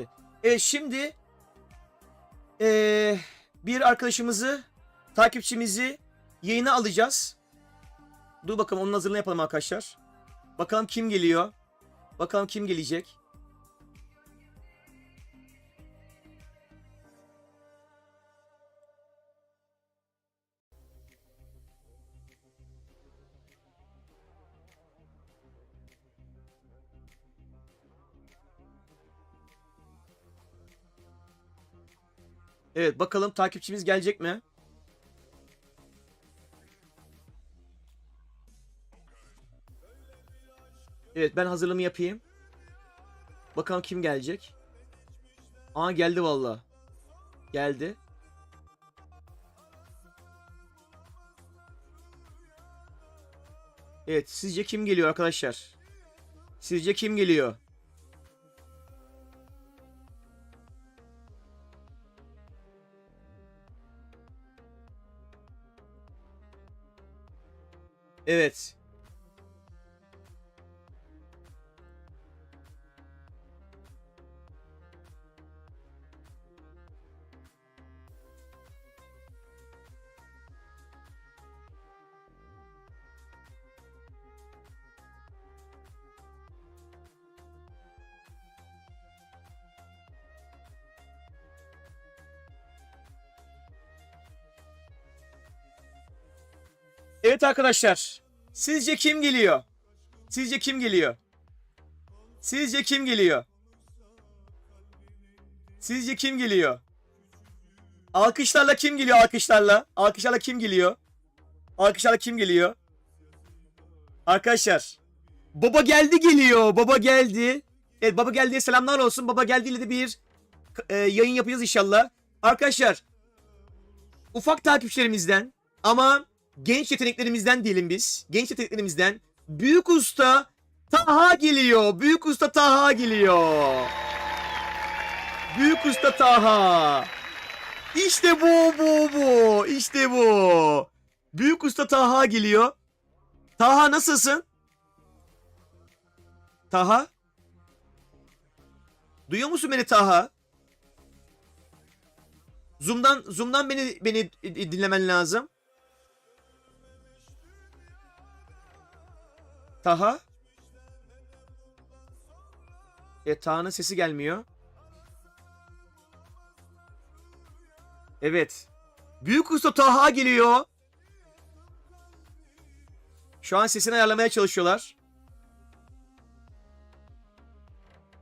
gitti. Evet şimdi eee, bir arkadaşımızı, takipçimizi yayına alacağız. Dur bakalım onun hazırlığını yapalım arkadaşlar. Bakalım kim geliyor. Bakalım kim gelecek. Evet bakalım takipçimiz gelecek mi? Evet ben hazırlığımı yapayım. Bakalım kim gelecek. Aa geldi valla. Geldi. Evet sizce kim geliyor arkadaşlar? Sizce kim geliyor? Evet. Evet arkadaşlar. Sizce kim geliyor? Sizce kim geliyor? Sizce kim geliyor? Sizce kim geliyor? Alkışlarla kim geliyor alkışlarla? Alkışlarla kim geliyor? Alkışlarla kim geliyor? Arkadaşlar. Baba geldi geliyor. Baba geldi. Evet baba geldiye selamlar olsun. Baba geldiyle de bir e, yayın yapacağız inşallah. Arkadaşlar. Ufak takipçilerimizden ama genç yeteneklerimizden diyelim biz. Genç yeteneklerimizden büyük usta Taha geliyor. Büyük usta Taha geliyor. Büyük usta Taha. İşte bu bu bu. İşte bu. Büyük usta Taha geliyor. Taha nasılsın? Taha? Duyuyor musun beni Taha? Zoom'dan Zoom'dan beni beni dinlemen lazım. Taha? E Taha'nın sesi gelmiyor. Evet. Büyük usta Taha geliyor. Şu an sesini ayarlamaya çalışıyorlar.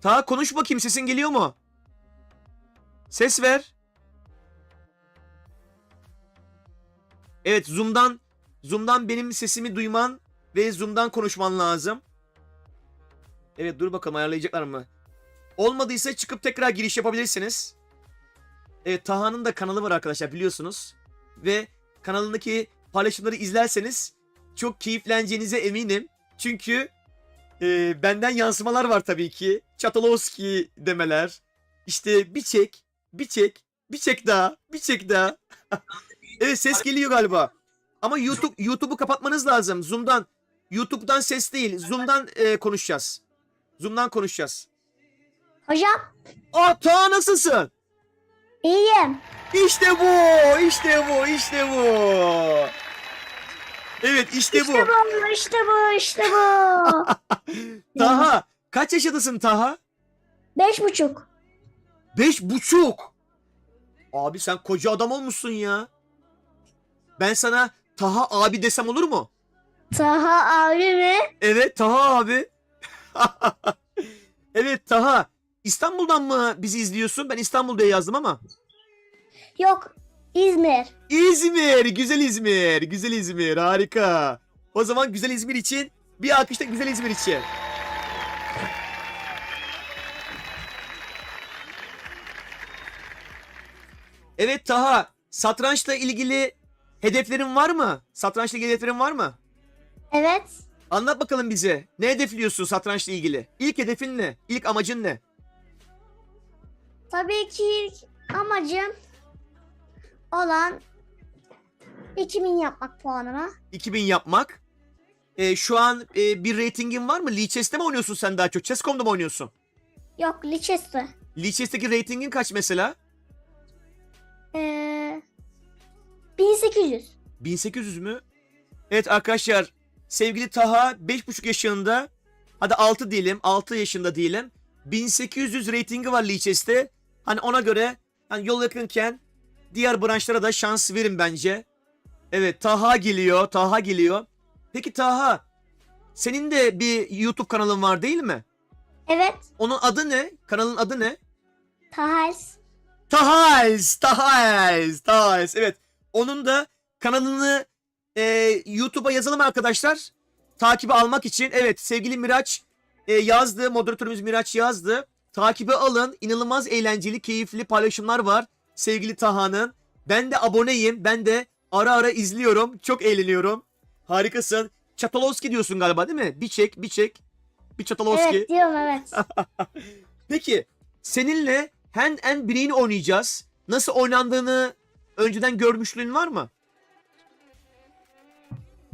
Taha konuş bakayım sesin geliyor mu? Ses ver. Evet Zoom'dan Zoom'dan benim sesimi duyman ve Zoom'dan konuşman lazım. Evet dur bakalım ayarlayacaklar mı? Olmadıysa çıkıp tekrar giriş yapabilirsiniz. Evet Taha'nın da kanalı var arkadaşlar biliyorsunuz. Ve kanalındaki paylaşımları izlerseniz çok keyifleneceğinize eminim. Çünkü e, benden yansımalar var tabii ki. Çatalowski demeler. İşte bir çek, bir çek, bir çek daha, bir çek daha. evet ses geliyor galiba. Ama YouTube YouTube'u kapatmanız lazım. Zoom'dan YouTube'dan ses değil. Zoom'dan e, konuşacağız. Zoom'dan konuşacağız. Hocam Aa Ta nasılsın? iyiyim. İşte bu, işte bu, işte bu. Evet işte, İşte bu. bu, işte bu, işte bu. Taha kaç yaşındasın Taha? Beş buçuk. Beş buçuk. Abi sen koca adam olmuşsun ya. Ben sana Taha abi desem olur mu? Taha abi mi? Evet Taha abi. evet Taha. İstanbul'dan mı bizi izliyorsun? Ben İstanbul diye yazdım ama. Yok, İzmir. İzmir, güzel İzmir, güzel İzmir, harika. O zaman güzel İzmir için bir alkış da güzel İzmir için. Evet Taha, satrançla ilgili hedeflerin var mı? Satrançla ilgili hedeflerin var mı? Evet. Anlat bakalım bize. Ne hedefliyorsun satrançla ilgili? İlk hedefin ne? İlk amacın ne? Tabii ki ilk amacım olan 2000 yapmak puanıma. 2000 yapmak. Ee, şu an e, bir reytingin var mı? Lee Chess'te mi oynuyorsun sen daha çok? Chess.com'da mı oynuyorsun? Yok, Lichester. Lichess'teki ratingin kaç mesela? Ee, 1800. 1800 mü? Evet arkadaşlar sevgili Taha 5,5 yaşında hadi 6 diyelim 6 yaşında diyelim 1800 ratingi var Lichess'te. Hani ona göre hani yol yakınken diğer branşlara da şans verin bence. Evet Taha geliyor Taha geliyor. Peki Taha senin de bir YouTube kanalın var değil mi? Evet. Onun adı ne? Kanalın adı ne? Tahals. Tahais, Tahais, Tahais. Evet. Onun da kanalını e, YouTube'a yazalım arkadaşlar. Takibi almak için. Evet sevgili Miraç e, yazdı. Moderatörümüz Miraç yazdı. Takibi alın. İnanılmaz eğlenceli, keyifli paylaşımlar var. Sevgili Taha'nın. Ben de aboneyim. Ben de ara ara izliyorum. Çok eğleniyorum. Harikasın. Çatalowski diyorsun galiba değil mi? Bir çek, bir çek. Bir Çatalowski. Evet diyorum evet. Peki seninle hand and brain oynayacağız. Nasıl oynandığını önceden görmüşlüğün var mı?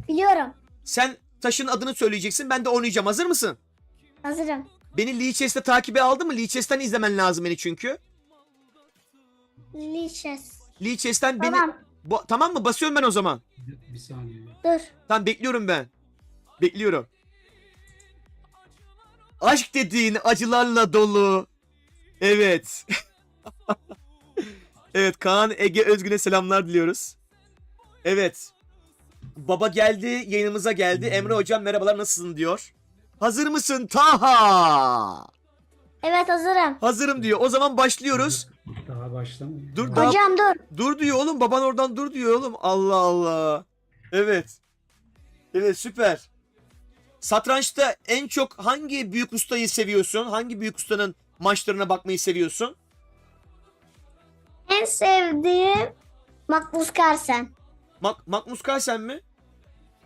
Biliyorum. Sen taşın adını söyleyeceksin ben de oynayacağım. Hazır mısın? Hazırım. Beni Lee Chess'te takibe aldı mı? Lee Chess'ten izlemen lazım beni çünkü. Liches. Lee Chess'ten beni... Tamam. Bu- tamam mı? Basıyorum ben o zaman. Bir, bir saniye. Dur. Tamam bekliyorum ben. Bekliyorum. Aşk dediğin acılarla dolu. Evet. evet Kaan Ege Özgün'e selamlar diliyoruz. Evet. Baba geldi yayınımıza geldi. Emre hocam merhabalar nasılsın diyor. Hazır mısın Taha? Evet hazırım. Hazırım diyor. O zaman başlıyoruz. Daha başlamıyor. Dur, daha- Hocam dur. Dur diyor oğlum. Baban oradan dur diyor oğlum. Allah Allah. Evet. Evet süper. Satrançta en çok hangi büyük ustayı seviyorsun? Hangi büyük ustanın maçlarına bakmayı seviyorsun? En sevdiğim Magnus Carlsen. Mak Magnus Carlsen mi?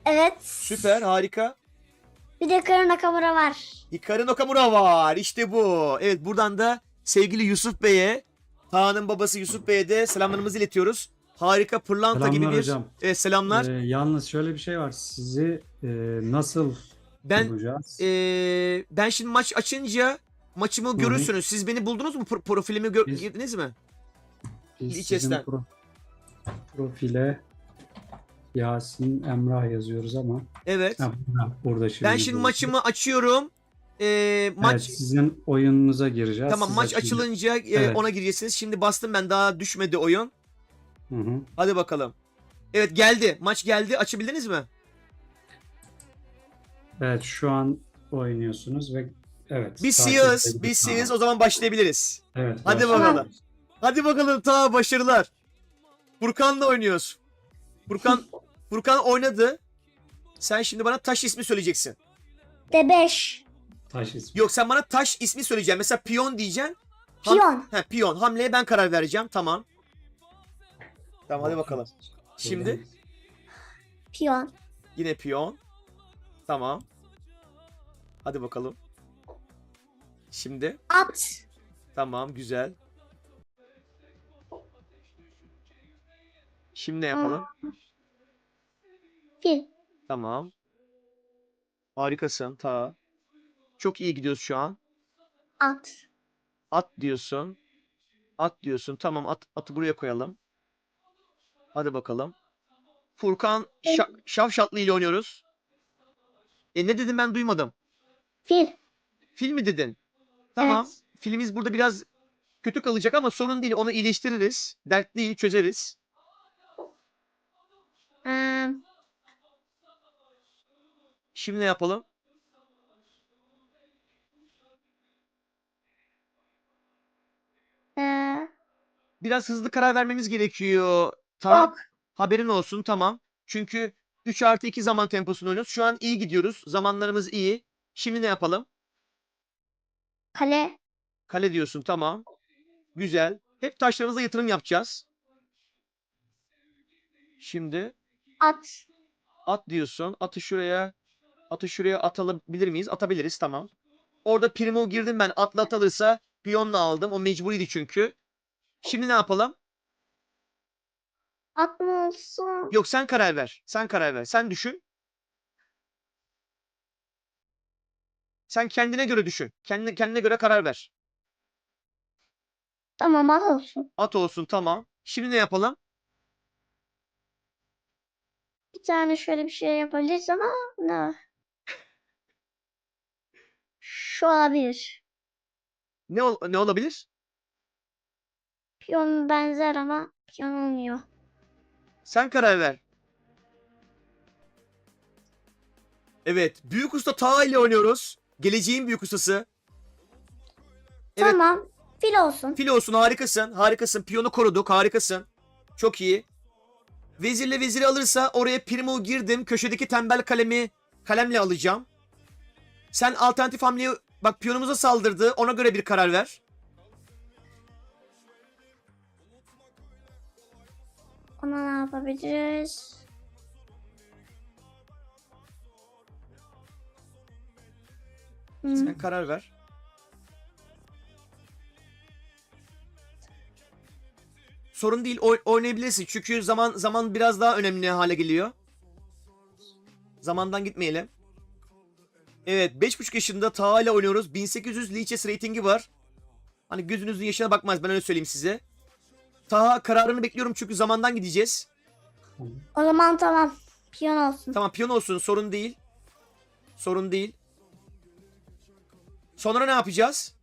Evet. Süper, harika. Bir de Karo Nakamura var. Hikaru Nakamura var. İşte bu. Evet buradan da sevgili Yusuf Bey'e, Taha'nın babası Yusuf Bey'e de selamlarımızı iletiyoruz. Harika pırlanta gibi Selamlar bir hocam. Evet, selamlar. Ee, yalnız şöyle bir şey var. Sizi e, nasıl ben bulacağız? Ee, ben şimdi maç açınca maçımı hı. görürsünüz. Siz beni buldunuz mu? Pro- profilimi gör- Biz- girdiniz mi? Biz sizin pro- profile Yasin Emrah yazıyoruz ama Evet. ha, burada, burada şimdi. ben şimdi bu- maçımı açıyorum. Ee, maç Evet, sizin oyununuza gireceğiz. tamam Siz maç açınca- açılınca e, Evet. ona gireceksiniz. Şimdi bastım ben daha düşmedi oyun. Hı hı. Hadi bakalım. Evet geldi. Maç geldi. Açabildiniz mi? Evet şu an oynuyorsunuz ve evet. Biz siyahız. Biz siyahız. O zaman başlayabiliriz. Evet. Hadi başlıyoruz. bakalım. Hadi bakalım ta başarılar. Furkan'la oynuyoruz. Furkan Furkan oynadı. Sen şimdi bana taş ismi söyleyeceksin. D5. Taş ismi. Yok sen bana taş ismi söyleyeceksin. Mesela piyon diyeceksin. Ham- Piyon. He, piyon. Hamleye ben karar vereceğim. Tamam. Tamam hadi bakalım. Şimdi Piyon. yine piyon. Tamam. Hadi bakalım. Şimdi At. tamam güzel. Şimdi ne yapalım? Fil. Tamam. Harikasın ta. Çok iyi gidiyoruz şu an. At. At diyorsun. At diyorsun. Tamam at, atı buraya koyalım. Hadi bakalım. Furkan Şa- Şavşatlı ile oynuyoruz. E ne dedim ben duymadım. Fil. Fil mi dedin? Tamam. Evet. Filmimiz burada biraz kötü kalacak ama sorun değil. Onu iyileştiririz. Dert değil çözeriz. Ee, Şimdi ne yapalım? ee, Biraz hızlı karar vermemiz gerekiyor. Tamam. ok. Haberin olsun tamam. Çünkü 3 artı 2 zaman temposunu oynuyoruz. Şu an iyi gidiyoruz. Zamanlarımız iyi. Şimdi ne yapalım? Kale. Kale diyorsun tamam. Güzel. Hep taşlarımıza yatırım yapacağız. Şimdi At. at diyorsun. Atı şuraya atı şuraya atabilir miyiz? Atabiliriz tamam. Orada primo girdim ben. Atla atılırsa piyonla aldım. O mecburiydi çünkü. Şimdi ne yapalım? At mı olsun? Yok sen karar ver. Sen karar ver. Sen düşün. Sen kendine göre düşün. Kendine, kendine göre karar ver. Tamam at olsun. At olsun tamam. Şimdi ne yapalım? Bir tane şöyle bir şey yapabiliriz ama ne? Şu olabilir. Ne ol- ne olabilir? Piyon benzer ama piyon olmuyor. Sen karar ver. Evet, büyük usta Taha ile oynuyoruz. Geleceğin büyük ustası. Evet. Tamam. Fil olsun. Fil olsun harikasın. Harikasın. Piyonu koruduk. Harikasın. Çok iyi. Vezirle veziri alırsa oraya primo girdim. Köşedeki tembel kalemi kalemle alacağım. Sen alternatif hamleyi bak piyonumuza saldırdı. Ona göre bir karar ver. Ona ne yapabiliriz? Hmm, Sen karar ver. Sorun değil oy- oynayabilirsin çünkü zaman zaman biraz daha önemli hale geliyor. Zamandan gitmeyelim. Evet 5.5 yaşında Taha ile oynuyoruz. 1800 Lichess ratingi var. Hani gözünüzün yaşına bakmaz ben öyle söyleyeyim size. Taha kararını bekliyorum çünkü zamandan gideceğiz. O zaman tamam. Piyon olsun. Tamam piyon olsun sorun değil. Sorun değil. Sonra ne yapacağız?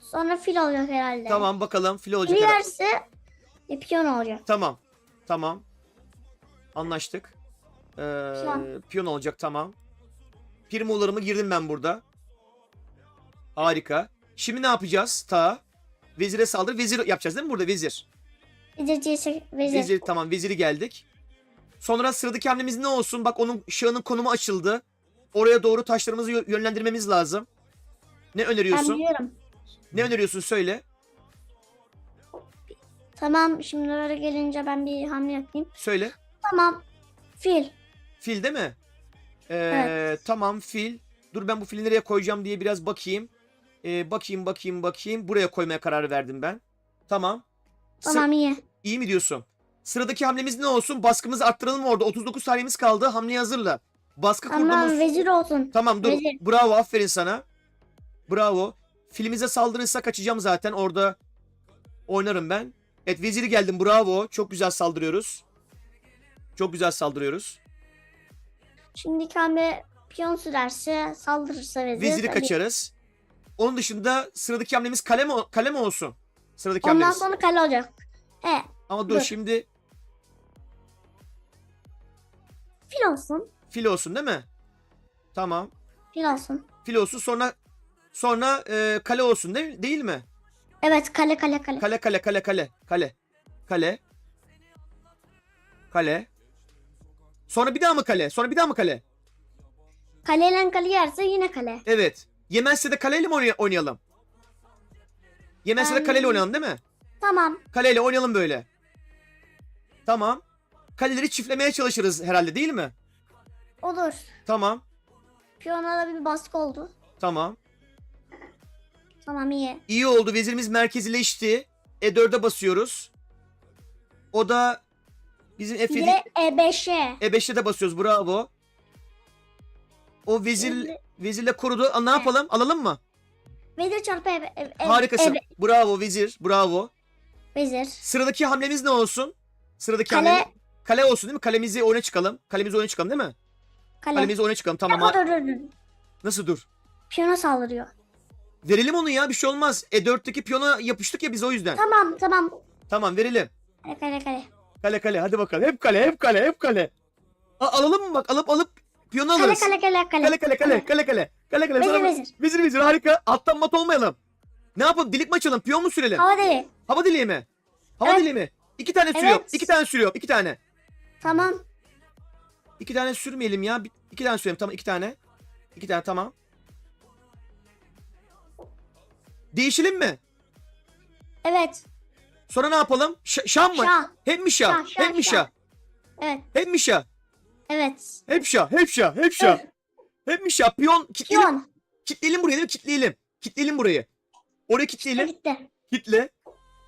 Sonra fil olacak herhalde. Tamam bakalım fil olacak. herhalde. Diğerse e, piyon olacak. Tamam. Tamam. Anlaştık. Ee, Piyon. piyon olacak tamam. Primolarımı girdim ben burada. Harika. Şimdi ne yapacağız? Ta. Vezire saldır. Vezir yapacağız değil mi burada? Vezir. Vezir değilse vezir. Vezir tamam. Veziri geldik. Sonra sıradaki hamlemiz ne olsun? Bak onun şahının konumu açıldı. Oraya doğru taşlarımızı yö- yönlendirmemiz lazım. Ne Ben öneriyorsun? biliyorum. Ne öneriyorsun söyle. Tamam şimdi böyle gelince ben bir hamle yapayım. Söyle. Tamam. Fil. Fil değil mi? Ee, Evet. Tamam fil. Dur ben bu fili nereye koyacağım diye biraz bakayım. Ee, bakayım bakayım bakayım. Buraya koymaya karar verdim ben. Tamam. Sı- Tamam iyi. İyi mi diyorsun? Sıradaki hamlemiz ne olsun? Baskımızı arttıralım orada. 39 saniyemiz kaldı. Hamleyi hazırla. Baskı Tamam kurduğumuz... vezir olsun. Tamam dur. vezir. Bravo aferin sana. Bravo. Filimize saldırırsa kaçacağım zaten. Orada oynarım ben. Evet veziri geldim. Bravo. Çok güzel saldırıyoruz. Çok güzel saldırıyoruz. Şimdiki hamle piyon sürerse saldırırsa vezir. Veziri tabii. kaçarız. Onun dışında sıradaki hamlemiz kale mi, kale mi olsun? Sıradaki Ondan hamlemiz. sonra kale olacak. He Ama dur, dur. şimdi fil olsun. fil olsun değil mi? Tamam. Fil olsun. Fil olsun sonra sonra e, kale olsun değil, değil mi? Evet kale kale kale. Kale kale kale kale kale kale kale. Sonra bir daha mı kale? Sonra bir daha mı kale? Kaleyle kale yerse yine kale. Evet. Yemezse de kaleyle mi oynay- oynayalım? Yemezse de kaleyle oynayalım değil mi? Tamam. Kaleyle oynayalım böyle. Tamam. Kaleleri çiftlemeye çalışırız herhalde değil mi? Olur. Tamam. Piyona da bir baskı oldu. Tamam. Tamam iyi. İyi oldu. Vezirimiz merkezileşti. E4'e basıyoruz. O da bizim F7 Ve E5'e. E5'te de basıyoruz. Bravo. O vezir Şimdi- vezirle korudu. Aa, ne yapalım? Alalım mı? Vezir çarpı E. e, e- Harikasın. e- Bravo vezir. Bravo. vezir. Sıradaki hamlemiz ne olsun? Sıradaki Kale. hamlemiz kale olsun değil mi? Kalemizi oyuna çıkalım. Kalemizi oyuna çıkalım değil mi? Kale. Kalemizi oyuna çıkalım. Tamam. Ha- dur, dur, dur. Nasıl dur? Piyona saldırıyor. Verelim onu ya bir şey olmaz. E4'teki piyona yapıştık ya biz o yüzden. Tamam tamam. Tamam verelim. Kale kale kale. Kale kale hadi bakalım. Hep kale hep kale hep kale. A- alalım mı bak alıp alıp piyonu alırız. kale kale kale. Kale kale kale kale kale. Kale kale. Vezir, vezir. Vezir vezir harika. Alttan mat olmayalım. Ne yapalım? Dilik mi açalım? Piyon mu sürelim? Hava değil. Hava deliği mi? Hava Evet. deliği mi? İki tane sürüyor. Evet. İki tane sürüyor. İki tane. Tamam. İki tane sürmeyelim ya. Bir- İki tane sürelim. Tamam iki tane. İki tane tamam. Değişelim mi? Evet. Sonra ne yapalım? Ş- şam mı? Şah. Hep mi şah? Şah, şah, Hep mi şah. şah? Evet. Hep mi şah? Evet. Hep şah. Hep şah. Hep şah. Evet. Hep mi şah? Piyon. Kitleyelim. Piyon. Kitleyelim burayı değil mi? Kitleyelim. Kitleyelim burayı. Oraya kitleyelim. Gitti. Kitle.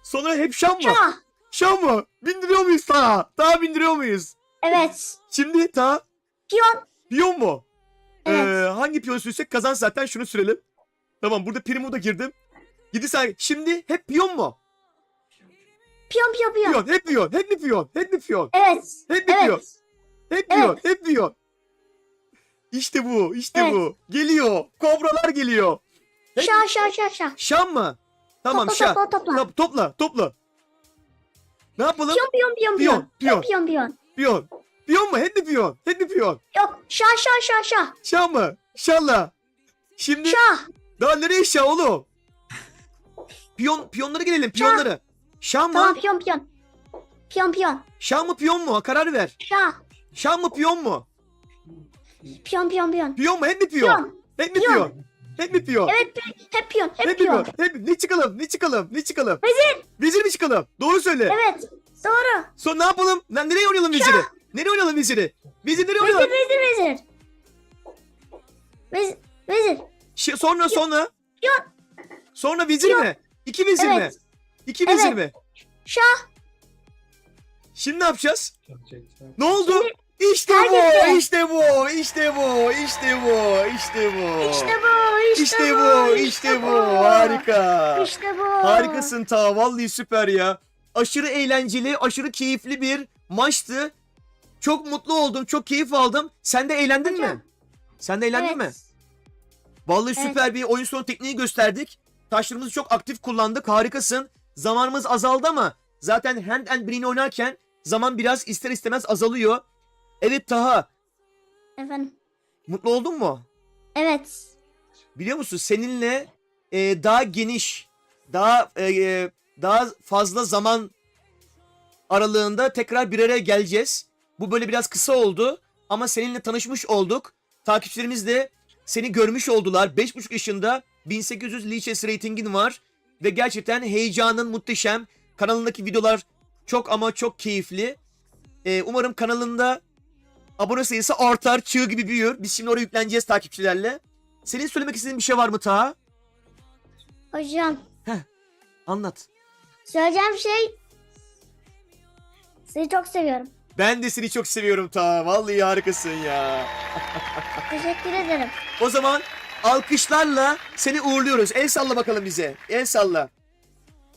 Sonra hep şam mı? Şah. Şam mı? Bindiriyor muyuz ta? Ta bindiriyor muyuz? Evet. Şimdi ta Piyon. piyon mu? Evet. Ee, hangi piyon sürsek kazan zaten şunu sürelim. Tamam burada primo da girdim. 7 saniye. Şimdi hep piyon mu? Piyon piyon piyon. Piyon, hep piyon, hep piyon, hep piyon, Evet. hep mi piyon, Evet. hep Evet. piyon, hep piyon. İşte bu, işte Evet. bu. Geliyor, kobralar geliyor. Hep- Şah şah şah şah. Şam mı? Tamam topla, şah. Topla topla. Top- topla, topla. Ne yapalım? Piyon piyon piyon Piyon, piyon. piyon. Piyon piyon. Piyon. Mu? Hep piyon? Hep piyon? Yok şah şah şah şah. Şah mı? Şalla. Şimdi Şah. daha nereye şah oğlum? Piyon, piyonlara gelelim, piyonlara. Şah mı? Tamam piyon piyon. Piyon piyon. Şah mı piyon mu? Karar ver. Şah. Şah mı piyon mu? Piyon piyon piyon. Piyon mu? Hep mi piyon? piyon. Hep mi piyon? piyon. Hep mi piyon? Evet hep piyon. Hep, hep piyon. Hep ne çıkalım? Ne çıkalım? Ne çıkalım? Vezir. Vezir mi çıkalım? Doğru söyle. Evet. Doğru. Son ne yapalım? Lan nereye oynayalım veziri? Nereye oynayalım veziri? Vezir nereye oynayalım? Vezir vezir vezir. Vezir. Vezir. Ş- sonra sonra. Piyon. Sonra vezir piyon. mi? İki vezir evet. mi? 2020. Evet. Şah. Şimdi ne yapacağız? Ne oldu? İşte bu, işte bu, işte bu, işte bu, işte bu. İşte bu, işte bu, işte bu. Harika. İşte bu. Harikasın ta, vallahi süper ya. Aşırı eğlenceli, aşırı keyifli bir maçtı. Çok mutlu oldum, çok keyif aldım. Sen de eğlendin Hocam. mi? Sen de eğlendin evet. mi? Vallahi süper evet. bir oyun sonu tekniği gösterdik. Taşlarımızı çok aktif kullandık. Harikasın. Zamanımız azaldı ama zaten hand and brain oynarken zaman biraz ister istemez azalıyor. Evet Taha, Efendim. mutlu oldun mu? Evet. Biliyor musun seninle e, daha geniş, daha e, e, daha fazla zaman aralığında tekrar bir araya geleceğiz. Bu böyle biraz kısa oldu ama seninle tanışmış olduk. Takipçilerimiz de seni görmüş oldular. 5.5 yaşında 1800 Lichess ratingin var ve gerçekten heyecanın muhteşem. Kanalındaki videolar çok ama çok keyifli. E, umarım kanalında abone sayısı artar, çığ gibi büyür. Biz şimdi oraya yükleneceğiz takipçilerle. Senin söylemek istediğin bir şey var mı Taha? Hocam. Anlat. Söyleyeceğim şey. Seni çok seviyorum. Ben de seni çok seviyorum Taha. Vallahi harikasın ya. Teşekkür ederim. O zaman alkışlarla seni uğurluyoruz. El salla bakalım bize. El salla.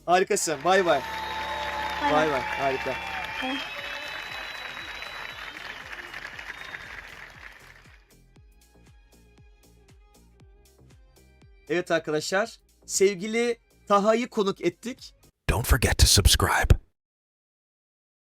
Harikasın. Bay bay. Bay bay. Harika. Bay. Evet arkadaşlar. Sevgili Taha'yı konuk ettik. Don't forget to subscribe.